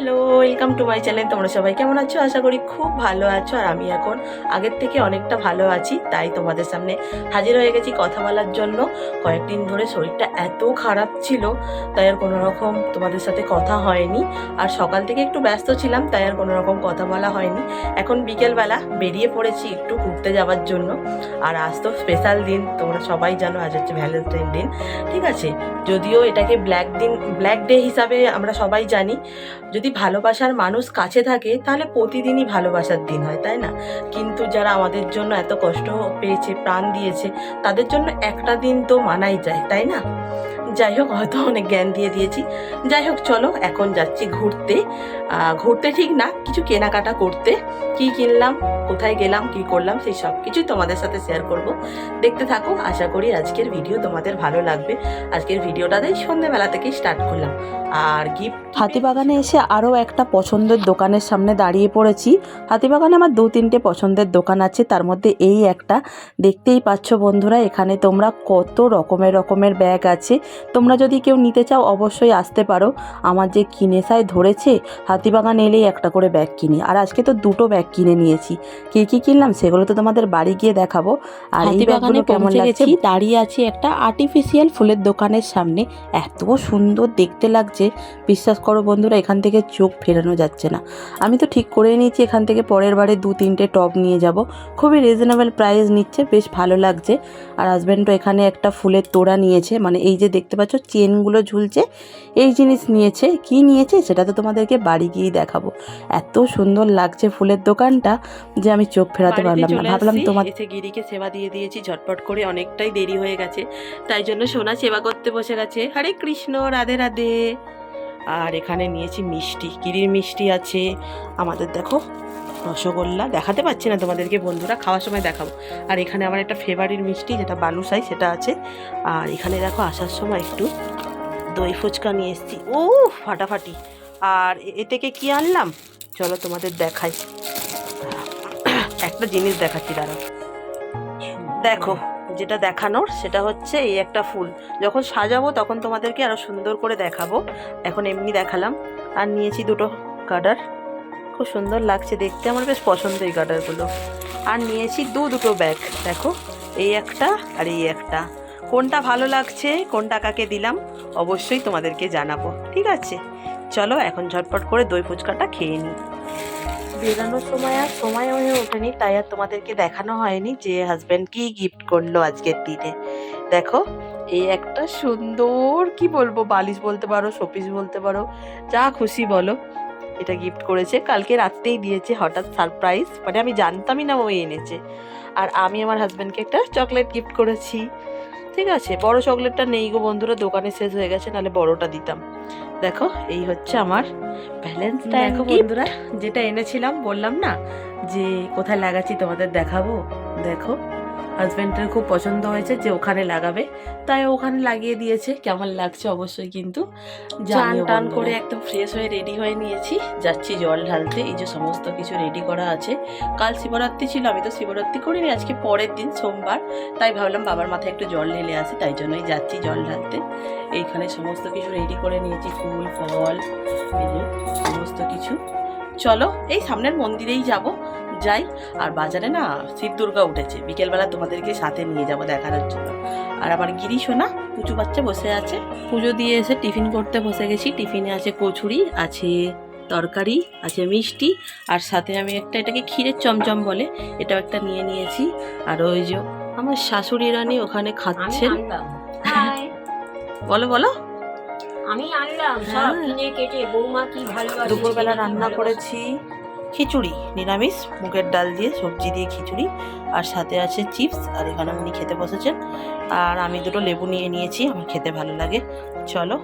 Hello welcome to my channel তোমরা সবাই কেমন আছো? আশা করি খুব ভালো আছো। আর আমি এখন আগের থেকে অনেকটা ভালো আছি, তাই তোমাদের সামনে হাজির হয়ে গেছি কথা বলার জন্য। কয়েকদিন ধরে শরীরটা এত খারাপ ছিল, তাই আর কোনো রকম তোমাদের সাথে কথা হয়নি। আর সকাল থেকে একটু ব্যস্ত ছিলাম, তাই আর কোনো রকম কথা বলা হয়নি। এখন বিকেলবেলা বেরিয়ে পড়েছি একটু ঘুরতে যাওয়ার জন্য। আর আজ তো স্পেশাল দিন, তোমরা সবাই জানো আজ হচ্ছে ভ্যালেন্টাইন দিন। ঠিক আছে? যদিও এটাকে ব্ল্যাক দিন ব্ল্যাক ডে হিসাবে আমরা সবাই জানি। যদি ভালোবাসার মানুষ কাছে থাকে, তাহলে প্রতিদিনই ভালোবাসার দিন হয়, তাই না? কিন্তু যারা আমাদের জন্য এত কষ্ট পেয়েছে, প্রাণ দিয়েছে, তাদের জন্য একটা দিন তো মানাই যায়, তাই না? যাই হোক, হয়তো অনেক জ্ঞান দিয়ে দিয়েছি। যাই হোক, চলো, এখন যাচ্ছি ঘুরতে। ঘুরতে ঠিক না, কিছু কেনাকাটা করতে। কি কিনলাম, কোথায় গেলাম, কি করলাম, সেই সব কিছুই তোমাদের সাথে শেয়ার করব। দেখতে থাকো, আশা করি আজকের ভিডিও তোমাদের ভালো লাগবে। আজকের ভিডিওটাতেই সন্ধ্যেবেলা থেকেই স্টার্ট করলাম। আর গিফট হাতিবাগানে এসে আরও একটা পছন্দের দোকানের সামনে দাঁড়িয়ে পড়েছি। হাতিবাগানে আমার দু তিনটে পছন্দের দোকান আছে, তার মধ্যে এই একটা। দেখতেই পাচ্ছ বন্ধুরা, এখানে তোমরা কত রকমের রকমের ব্যাগ আছে। তোমরা যদি কেউ নিতে চাও অবশ্যই আসতে পারো। আমার যে কিনেসায় ধরেছে হাতিবাগান এলেই একটা করে ব্যাগ কিনি। আর আজকে তো দুটো ব্যাগ কিনে নিয়েছি। কী কী কিনলাম সেগুলো তো তোমাদের বাড়ি গিয়ে দেখাবো। আর এই ব্যাগগুলো কেমন লাগছে? দাঁড়িয়ে আছি একটা আর্টিফিশিয়াল ফুলের দোকানের সামনে। এত সুন্দর দেখতে লাগছে। বিশ্বাস করো বন্ধুরা এখান থেকে চোখ ফেরানো যাচ্ছে না। আমি তো ঠিক করে নিয়েছি এখান থেকে পরের বারে দু তিনটে টব নিয়ে যাব। খুবই রিজনেবল প্রাইস নিচ্ছে বেশ ভালো লাগছে। আর হাজব্যান্ডও এখানে একটা ফুলের তোড়া নিয়েছে। মানে এই যে দেখতে পাচ্ছ চেনগুলো ঝুলছে। এই জিনিস নিয়েছে কি নিয়েছে সেটা তো তোমাদেরকে বাড়ি গিয়েই দেখাবো। এত সুন্দর লাগছে ফুলের দোকানটা যে আমি চোখ ফেরাতে পারলাম না। ভাবলাম তোমার এসে গিরিকে সেবা দিয়ে দিয়েছি ঝটপট করে অনেকটাই দেরি হয়ে গেছে। তাই জন্য সোনা সেবা করতে বসে গেছে। হরে কৃষ্ণ রাধে রাধে। আর এখানে নিয়েছি মিষ্টি গিরির মিষ্টি আছে। আমাদের দেখো রসগোল্লা দেখাতে পাচ্ছি না তোমাদেরকে, বন্ধুরা, খাওয়ার সময় দেখাবো। আর এখানে আমার একটা ফেভারিট মিষ্টি, যেটা বালুসাই সেটা আছে। আর এখানে দেখো, আসার সময় একটু দই ফুচকা নিয়ে এসেছি। ও ফাটাফাটি। আর এ- থেকে কী আনলাম? চলো তোমাদের দেখাই। একটা জিনিস দেখাচ্ছি, দাঁড়াও। দেখো, যেটা দেখানোর, সেটা হচ্ছে এই একটা ফুল। যখন সাজাবো, তখন তোমাদেরকে আরও সুন্দর করে দেখাবো। এখন এমনি দেখালাম। আর নিয়েছি দুটো গার্ডার খুব সুন্দর লাগছে দেখতে। আমার বেশ পছন্দ এই গার্ডারগুলো আর নিয়েছি দু দুটো ব্যাগ দেখো। এই একটা আর এই একটা। কোনটা ভালো লাগছে, কোনটা কাকে দিলাম, অবশ্যই তোমাদেরকে জানাব, ঠিক আছে? চলো এখন ঝটপট করে দই ফুচকাটা খেয়ে নিই। বেরানোর সময় আর সময় হয়ে ওঠেনি, তাই আর তোমাদেরকে দেখানো হয়নি যে হাজব্যান্ড কি গিফট করল আজকের দিনে। দেখো, এই একটা সুন্দর, কি বলব, বালিশ বলতে পারো, শোপিস বলতে পারো, যা খুশি বলো। এটা গিফট করেছে কালকে রাত্রেই দিয়েছে হঠাৎ সারপ্রাইজ মানে আমি জানতামই না ও এনেছে। আর আমি আমার হাজব্যান্ডকে একটা চকলেট গিফট করেছি। ঠিক আছে বড় চকলেটটা নেই গো বন্ধুরা দোকানে শেষ হয়ে গেছে নাহলে বড়টা দিতাম। দেখো এই হচ্ছে আমার ব্যালেন্স দেখো বন্ধুরা যেটা এনেছিলাম বললাম না যে কোথায় লাগাচ্ছি তোমাদের দেখাবো? দেখো। হাজব্যান্ডের খুব পছন্দ হয়েছে যে ওখানে লাগাবে। তাই ওখানে লাগিয়ে দিয়েছে। কেমন লাগছে অবশ্যই কিন্তু চান টান করে একদম ফ্রেশ হয়ে রেডি হয়ে নিয়েছি। যাচ্ছি জল ঢালতে। এই যে সমস্ত কিছু রেডি করা আছে। কাল শিবরাত্রি ছিল আমি তো শিবরাত্রি করিনি আজকে পরের দিন সোমবার। তাই ভাবলাম বাবার মাথায় একটু জল ঢেলে আসি তাই জন্যই যাচ্ছি জল ঢালতে। এইখানে সমস্ত কিছু রেডি করে নিয়েছি ফুল ফল এই যে সমস্ত কিছু। চলো এই সামনের মন্দিরেই যাব। যাই। আর বাজারে না শিব দুর্গা উঠেছে। বিকেলবেলা তোমাদেরকে সাথে নিয়ে যাব দেখানোর জন্য। আর আমার গিরি না পুচু বাচ্চা বসে আছে। পুজো দিয়ে এসে টিফিন করতে বসে গেছি। টিফিনে আছে কচুরি আছে তরকারি আছে মিষ্টি। আর সাথে আমি একটা এটাকে ক্ষীরের চমচম বলে এটাও একটা নিয়ে নিয়েছি। আর ওই যে আমার শাশুড়ি রানী ওখানে খাচ্ছেন। বলো বলো। আমি আনলাম। সব হ্যাঁ। কিনে কেটে বৌমা কি ভালোবাসে দুপুরবেলা রান্না করেছি। খিচুড়ি, নিরামিষ, মুগের ডাল দিয়ে সবজি দিয়ে খিচুড়ি, আর সাথে আছে চিপস, আর এখানে উনি খেতে বসেছেন। আর আমি দুটো লেবু নিয়ে নিয়েছি, আমার খেতে ভালো লাগে। চলো।